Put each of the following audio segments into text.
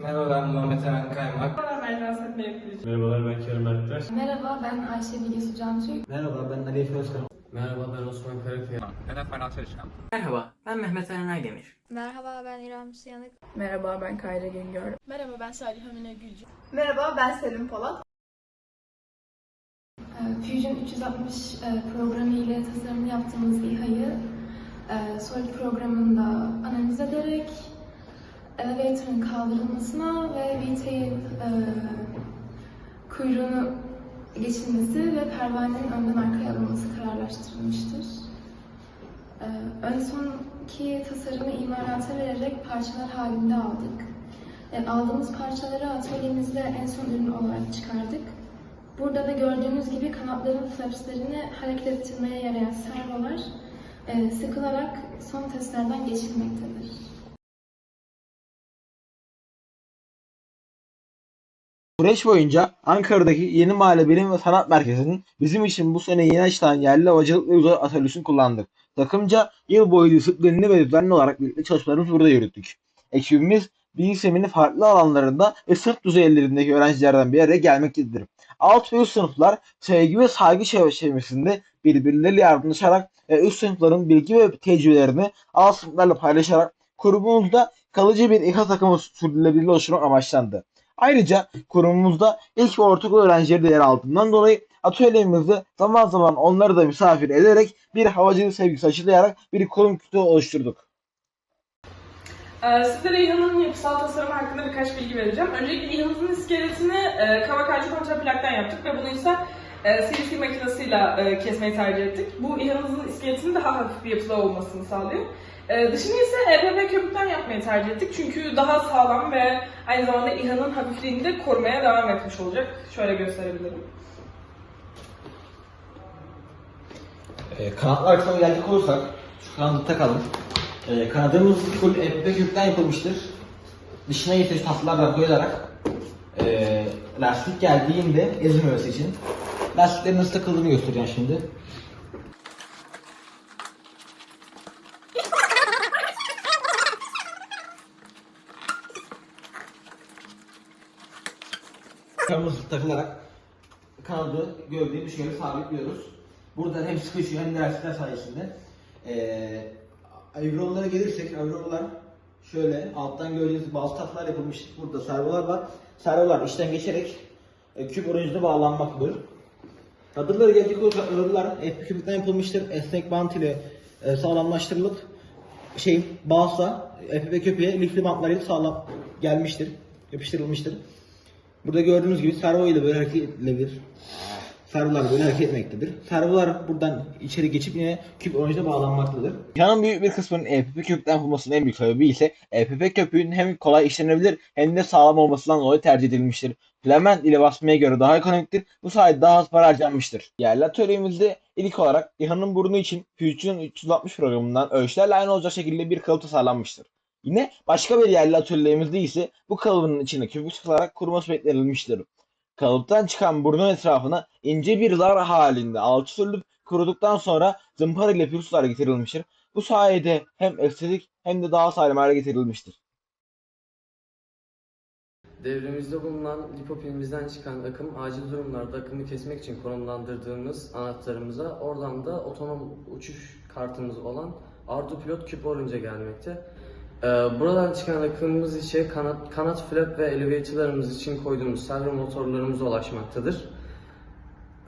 Merhaba ben Muhammed Eren Kaymak. Merhaba ben Raset Mevkili. Merhabalar ben Kerem Erktaş. Merhaba ben Ayşe Bilge Sucan Türk. Merhaba ben Ali Efe Özkan. Merhaba ben Osman Karakaya. Hedef Final Çalışkan. Merhaba, ben Mehmet Eren Aydemir. Merhaba ben İrem Siyanık. Merhaba ben Kayra Güngör. Merhaba ben Salih Hamine Gülcü. Merhaba ben Selim Polat. Ee, Fusion 360 e, programı ile tasarımını yaptığımız İHA'yı e, Solid programında analiz ederek elevator'ın kaldırılmasına ve V-tail e, kuyruğunu geçilmesi ve pervanenin önden arkaya alınması kararlaştırılmıştır. Ee, Ön sonki tasarımı imalata vererek parçalar halinde aldık. E, Aldığımız parçaları atölyemizde en son ürün olarak çıkardık. Burada da gördüğünüz gibi kanatların flapslerini hareket ettirmeye yarayan servolar e, sıkılarak son testlerden geçilmektedir. Süreç boyunca Ankara'daki Yeni Mahalle Bilim ve Sanat Merkezi'nin bizim için bu sene yeni açılan yerli havacılık ve uzay atölyesini kullandık. Takımca yıl boyu disiplinli ve düzenli olarak birlikte çalışmalarımızı burada yürüttük. Ekibimiz bilgisayarının farklı alanlarında ve sınıf düzeylerindeki öğrencilerden bir araya gelmektedir. Alt ve üst sınıflar sevgi ve saygı çerçevesinde birbirleriyle yardımlaşarak ve üst sınıfların bilgi ve tecrübelerini alt sınıflarla paylaşarak kurumumuzda kalıcı bir İHA takımı sürdürülebilir oluşturmak amaçlandı. Ayrıca kurumumuzda ilk ve ortaokul öğrencileri de yer aldığından dolayı atölyemizde zaman zaman onları da misafir ederek bir havacılık sevgisi aşılayarak bir kurum kültürü oluşturduk. Ee, sizlere İHA'nın yapısal tasarımı hakkında birkaç bilgi vereceğim. Öncelikle İHA'mızın iskeletini e, Kawakachi kontraplaktan yaptık ve bunu ise e, CNC makinesiyle e, kesmeyi tercih ettik. Bu İHA'mızın iskeletinin daha hafif bir yapıda olmasını sağlıyor. E, dışını ise EPP köpükten yapmayı tercih ettik çünkü daha sağlam ve aynı zamanda İHA'nın hafifliğini de korumaya devam etmiş olacak. Şöyle gösterebilirim. E, kanatlar kısmına gelecek olursak şu kanadı takalım. E, kanadımız full EPP kökten yapılmıştır. Dışına ise şu tahtalardan koyularak e, lastik geldiğinde ezilmemesi için lastiklerin nasıl takıldığını göstereceğim şimdi. Kırmızı takılarak kanadı gövdeyi şöyle sabitliyoruz. Buradan hem sıkışıyor hem de lastikler sayesinde. Ee, Avrollara gelirsek Avrollar şöyle alttan gördüğünüz bazı tatlar yapılmış. Burada servolar var. Servolar içten geçerek e, küp oranjına bağlanmaktadır. Çadırlara gelecek olursak çadırlar hep küpten yapılmıştır. Esnek bant ile e, sağlamlaştırılıp şey bağsa FP köpeğe lifli bantlarıyla sağlam gelmiştir. Yapıştırılmıştır. Burada gördüğünüz gibi servo ile böyle hareket edilebilir. Servolar böyle hareket etmektedir. Servolar buradan içeri geçip yine küp oranjına bağlanmaktadır. Yanın büyük bir kısmının EPP köpükten yapılmasının en büyük sebebi ise EPP köpüğün hem kolay işlenebilir hem de sağlam olmasından dolayı tercih edilmiştir. Filament ile basmaya göre daha ekonomiktir. Bu sayede daha az para harcanmıştır. Yerli atölyemizde ilk olarak İHA'nın burnu için Fusion 360 programından ölçülerle aynı olacak şekilde bir kalıp tasarlanmıştır. Yine başka bir yerli atölyemizde ise bu kalıbın içine köpük sıkılarak kuruması beklenilmiştir. Kalıptan çıkan burnun etrafına ince bir zar halinde alçı sürülüp kuruduktan sonra zımpara ile pürüzler getirilmiştir. Bu sayede hem estetik hem de daha sağlam hale getirilmiştir. Devremizde bulunan lipopilimizden çıkan akım acil durumlarda akımı kesmek için konumlandırdığımız anahtarımıza oradan da otonom uçuş kartımız olan Ardu Pilot Küp Orange'a gelmekte. Ee, buradan çıkan akımımız içe kanat, kanat flap ve elevatorlarımız için koyduğumuz servo motorlarımıza ulaşmaktadır.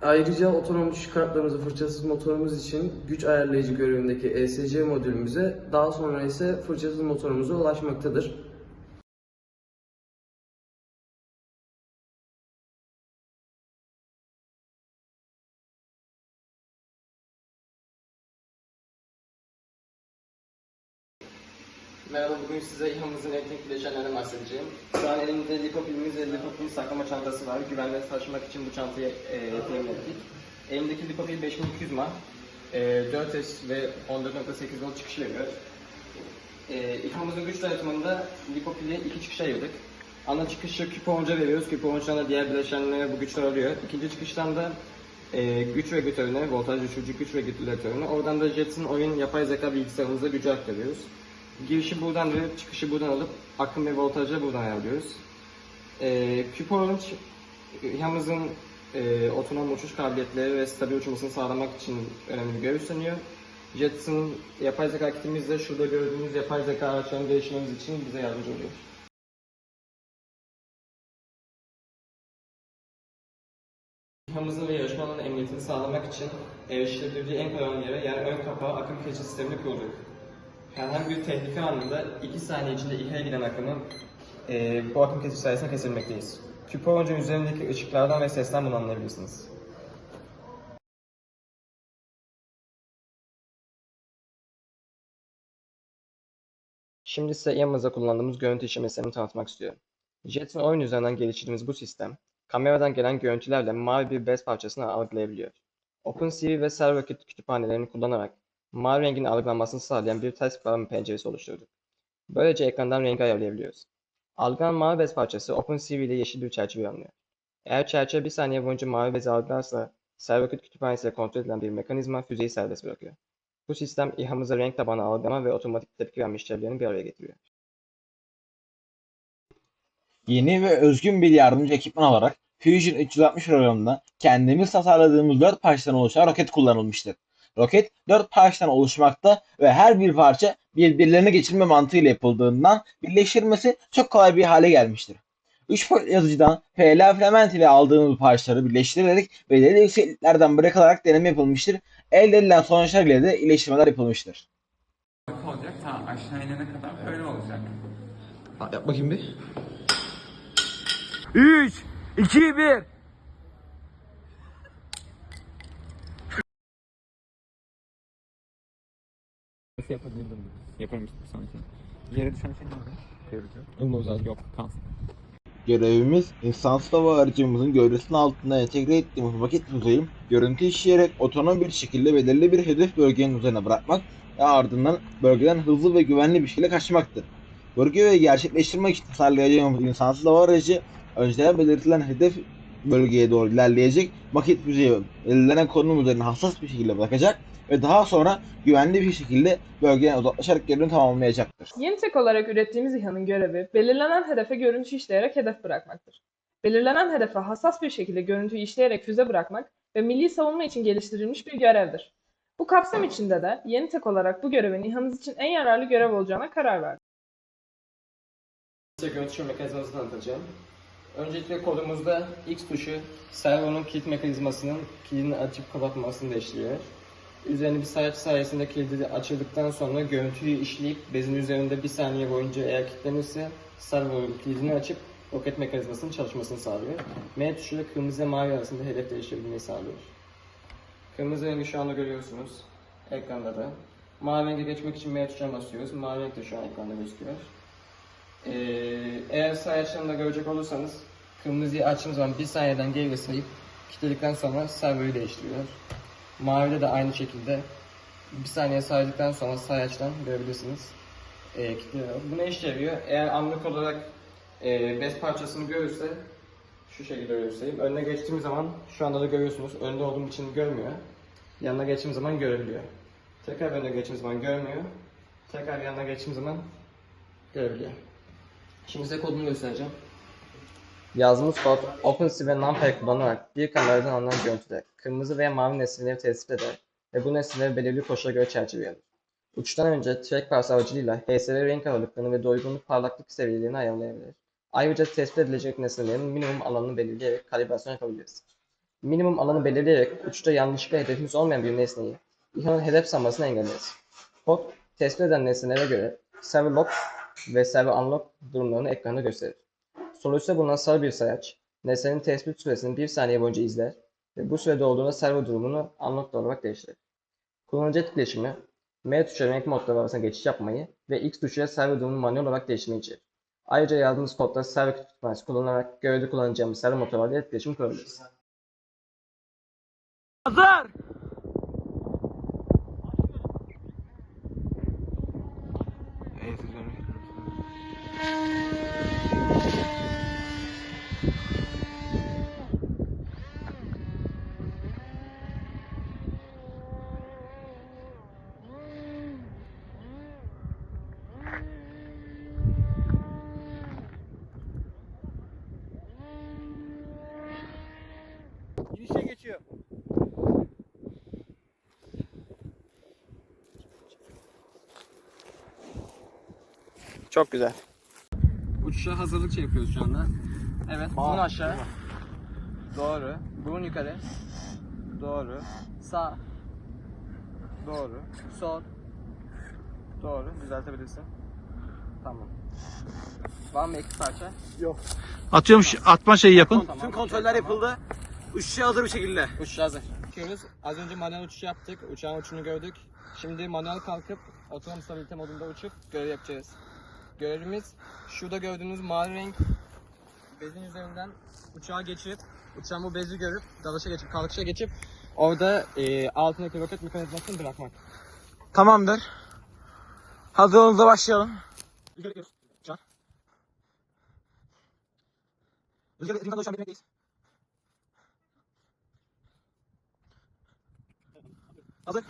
Ayrıca otonom uçuş kartlarımızı fırçasız motorumuz için güç ayarlayıcı görevindeki ESC modülümüze daha sonra ise fırçasız motorumuza ulaşmaktadır. Merhaba bugün size İHA'mızın elektrik bileşenlerinden bahsedeceğim. Şu an elimde lipopilimiz ve lipopil saklama çantası var. Güvenle taşımak için bu çantayı e, temin ettik. Elimdeki lipopil 5200 mAh. E, 4S ve 14.8 volt çıkış veriyor. E, İHA'mızın güç dağıtımında lipopili iki çıkışa ayırdık. Ana çıkışı küponca veriyoruz. Küponcadan da diğer bileşenlere bu güçler alıyor. İkinci çıkıştan da e, güç regülatörüne, voltaj düşürücü güç regülatörüne, oradan da Jets'in oyun yapay zeka bilgisayarımıza gücü aktarıyoruz. Girişi buradan verip çıkışı buradan alıp akım ve voltajı buradan ayarlıyoruz. Ee, Cube Orange İHA'mızın e, otonom uçuş kabiliyetleri ve stabil uçmasını sağlamak için önemli bir görev üstleniyor. Jetson yapay zeka kitimiz de şurada gördüğünüz yapay zeka araçlarını değiştirmemiz için bize yardımcı oluyor. İHA'mızın ve yarışmanın emniyetini sağlamak için erişilebilirliği en kolay yere yani ön kapağı akım keçi sistemini kurduk. Herhangi bir tehlike anında 2 saniye içinde İHA'ya giden akımın e, bu akım kesici sayesinde kesilmekteyiz. Küp orange'ın üzerindeki ışıklardan ve sesten bunu anlayabilirsiniz. Şimdi size yanımızda kullandığımız görüntü işlemesini tanıtmak istiyorum. Jetson oyun üzerinden geliştirdiğimiz bu sistem, kameradan gelen görüntülerle mavi bir bez parçasını algılayabiliyor. OpenCV ve ServerKit kütüphanelerini kullanarak mavi rengin algılanmasını sağlayan bir test kavramı penceresi oluşturduk. Böylece ekrandan rengi ayarlayabiliyoruz. Algılanan mavi bez parçası OpenCV ile yeşil bir çerçeve alınıyor. Eğer çerçeve bir saniye boyunca mavi bezi algılarsa, ServerKit kütüphanesiyle kontrol edilen bir mekanizma füzeyi serbest bırakıyor. Bu sistem İHA'mıza renk tabanı algılama ve otomatik tepki verme işlevlerini bir araya getiriyor. Yeni ve özgün bir yardımcı ekipman olarak Fusion 360 programında kendimiz tasarladığımız 4 parçadan oluşan roket kullanılmıştır. Roket 4 parçadan oluşmakta ve her bir parça birbirlerine geçirme mantığıyla yapıldığından birleştirmesi çok kolay bir hale gelmiştir. 3 boyutlu yazıcıdan PLA filament ile aldığımız parçaları birleştirerek ve belirli yüksekliklerden bırakılarak deneme yapılmıştır. Elde edilen sonuçlar ile de iyileştirmeler yapılmıştır. olacak. Ta aşağı inene kadar böyle olacak. Yap bakayım bir. 3, 2, 1. Nasıl yapabilirdim? Yaparım sanki. Yere düşen şey ne olur? Yok, kalsın. Görevimiz insansız hava aracımızın gövdesinin altına entegre ettiğimiz vakit düzeyim görüntü işleyerek otonom bir şekilde belirli bir hedef bölgenin üzerine bırakmak ve ardından bölgeden hızlı ve güvenli bir şekilde kaçmaktır. Bölgeyi gerçekleştirmek için tasarlayacağımız insansız hava aracı önceden belirtilen hedef bölgeye doğru ilerleyecek vakit düzeyi belirlenen konum üzerine hassas bir şekilde bırakacak ve daha sonra güvenli bir şekilde bölgeden uzaklaşarak görevini tamamlayacaktır. Yenitek olarak ürettiğimiz İHA'nın görevi, belirlenen hedefe görüntü işleyerek hedef bırakmaktır. Belirlenen hedefe hassas bir şekilde görüntüyü işleyerek füze bırakmak ve milli savunma için geliştirilmiş bir görevdir. Bu kapsam içinde de Yenitek olarak bu görevin İHA'nız için en yararlı görev olacağına karar verdik. Size görüntü mekanizmasını tanıtacağım. Öncelikle kodumuzda X tuşu servonun kilit mekanizmasının kilidini açıp kapatmasını değiştiriyor. Üzerine bir sayaç sayesinde kilidi açıldıktan sonra görüntüyü işleyip bezin üzerinde bir saniye boyunca eğer kilitlenirse servonun kilidini açıp roket mekanizmasının çalışmasını sağlıyor. M tuşu da kırmızı ve mavi arasında hedef değiştirebilmeyi sağlıyor. Kırmızı rengi şu anda görüyorsunuz ekranda da. Mavi renge geçmek için M tuşuna basıyoruz. Mavi renk de şu an ekranda gözüküyor. Ee, eğer sayaçlarını da görecek olursanız kırmızıyı açtığımız zaman bir saniyeden geri sayıp kilitledikten sonra servoyu değiştiriyor. Mavide de aynı şekilde bir saniye saydıktan sonra sayaçtan görebilirsiniz. Kilitliyor. Bu ne işe yarıyor? Eğer anlık olarak e, bez parçasını görürse şu şekilde göstereyim. Önüne geçtiğim zaman şu anda da görüyorsunuz. Önde olduğum için görmüyor. Yanına geçtiğim zaman görebiliyor. Tekrar önüne geçtiğim zaman görmüyor. Tekrar yanına geçtiğim zaman görebiliyor. Şimdi size kodunu göstereceğim. Yazdığımız kod OpenSea ve NumPy kullanarak bir kameradan alınan görüntüde kırmızı veya mavi nesneleri tespit eder ve bu nesneleri belirli koşula göre çerçeveleyer. Uçtan önce trackpass aracılığıyla HSV renk aralıklarını ve doygunluk parlaklık seviyelerini ayarlayabilir. Ayrıca tespit edilecek nesnelerin minimum alanını belirleyerek kalibrasyon yapabiliriz. Minimum alanı belirleyerek uçta yanlışlıkla hedefimiz olmayan bir nesneyi İHA'nın hedef sanmasını engelleriz. Kod tespit eden nesnelere göre server lock ve server unlock durumlarını ekranda gösterir. Solüste bulunan sarı bir sayaç, nesnenin tespit süresini bir saniye boyunca izler ve bu sürede olduğunda server durumunu unlocked olarak değiştirir. Kullanıcı etkileşimi, M tuşuyla renk modları arasında geçiş yapmayı ve X tuşuyla server durumunu manuel olarak değiştirmeyi. Ayrıca yazdığımız kodda server kütüphanesi kullanarak görevde kullanacağımız server motorlarla etkileşim kurabiliriz. Hazır. İnişe geçiyor. Çok güzel. Uçuşa hazırlık şey yapıyoruz şu anda. Evet, burun aşağı. Doğru. Burun yukarı. Doğru. Sağ. Doğru. Sol. Doğru. Düzeltebilirsin. Tamam. Var mı eksik parça? Atıyorum atma şeyi yapın. Tamam, Tüm kontroller yapıldı. Uçuşa hazır bir şekilde. Uçuş hazır. Uçuyoruz. Az önce manuel uçuş yaptık. Uçağın uçunu gördük. Şimdi manuel kalkıp otonom stabilite modunda uçup görev yapacağız. Görevimiz şurada gördüğünüz mavi renk bezin üzerinden uçağa geçip uçağın bu bezi görüp dalışa geçip kalkışa geçip orada e, altındaki roket mekanizmasını bırakmak. Tamamdır. Hazırlığınıza başlayalım. Rüzgar bekliyoruz. Şu an. Rüzgar Rüzgar'da şu an Altså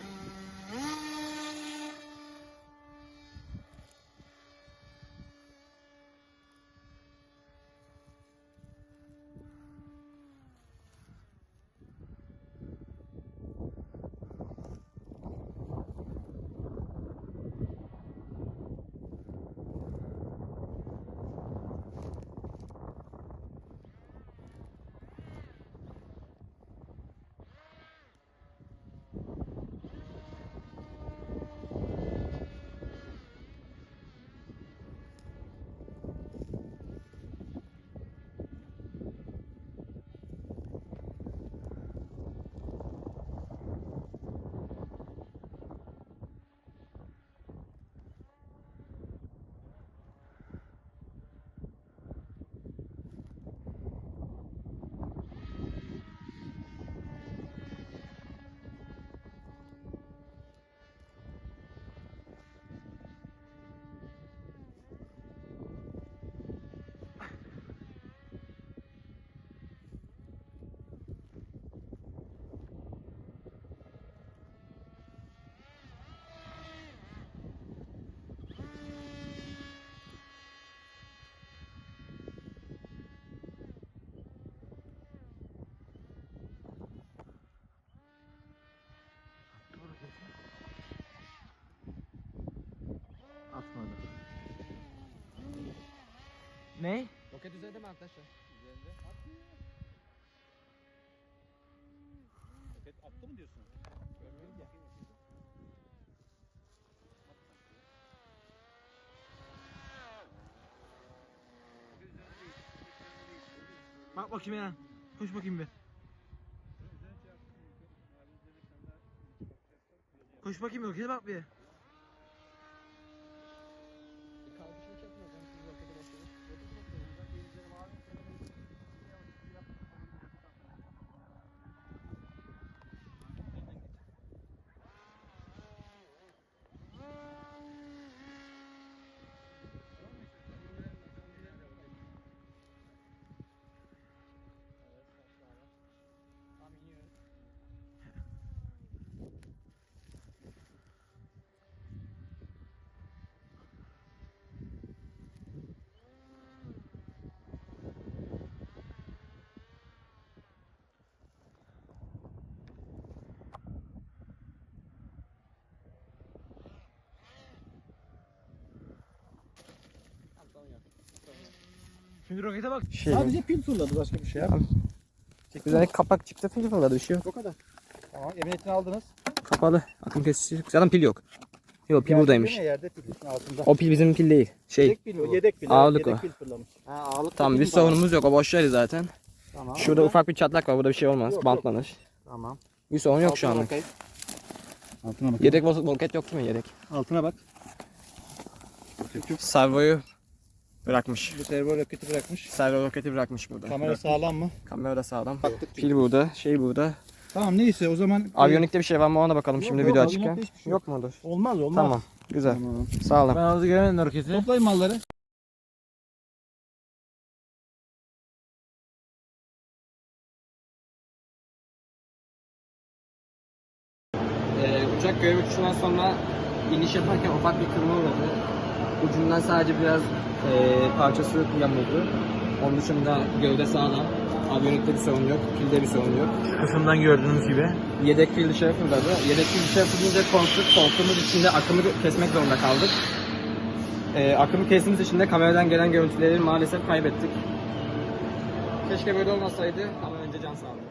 Ne? Roket üzerinde mi arkadaşlar? Üzerinde. Roket attı mı diyorsun? Görmüyorum ya. Bak bakayım ya. Koş bakayım bir. Koş bakayım rokete bak bir. Şimdi rokete bak. Şey Sadece pil fırladı başka bir şey yapmadı. Üzerine kapak çıktı. Pil fırladı bir şey yok. O kadar. Tamam emniyetini aldınız. Kapalı. Akım kesici. Zaten pil yok. Yok pil buradaymış. Yerde, yerde pil altında. O pil bizim pil değil. Şey. Yedek pil o. Yedek pil. Ağırlık yedek o. pil fırlamış. Ha ağırlık Tamam mi sorunumuz yok. O boştaydı zaten. Tamam. Şurada ufak bir çatlak var. Burada bir şey olmaz. Yok, yok. Bantlanır. Tamam. Bir sorun yok şu Altına anlık. Altına bak. Yedek bulket yok değil mi yedek? Altına bak. Servoyu bırakmış. Bu servo roketi bırakmış. Servo roketi bırakmış burada. Kamera sağlam mı? Kamera da sağlam. Pil burada, şey burada. Tamam neyse o zaman. Aviyonikte bir şey var mı ona bakalım Yok, şimdi yok, video açıkken. şey Yok mudur? Olmaz olmaz. Tamam. Güzel. Tamam. Sağlam. Ben orada göremedim roketi. Toplayın malları. Ee, uçak görev uçuşundan sonra iniş yaparken ufak bir kırma uğradı. Ucundan sadece biraz e, parçası yamuldu. Onun dışında gövde sağlam. Aviyonikte bir sorun yok, pilde bir sorun yok. Kısımdan gördüğünüz gibi. Yedek pil dışarı fırladı. Yedek pil dışarı fırlayınca korktuk. Korktuğumuz için de akımı kesmek zorunda kaldık. Ee, akımı kestiğimiz için de kameradan gelen görüntüleri maalesef kaybettik. Keşke böyle olmasaydı ama önce can sağlığı.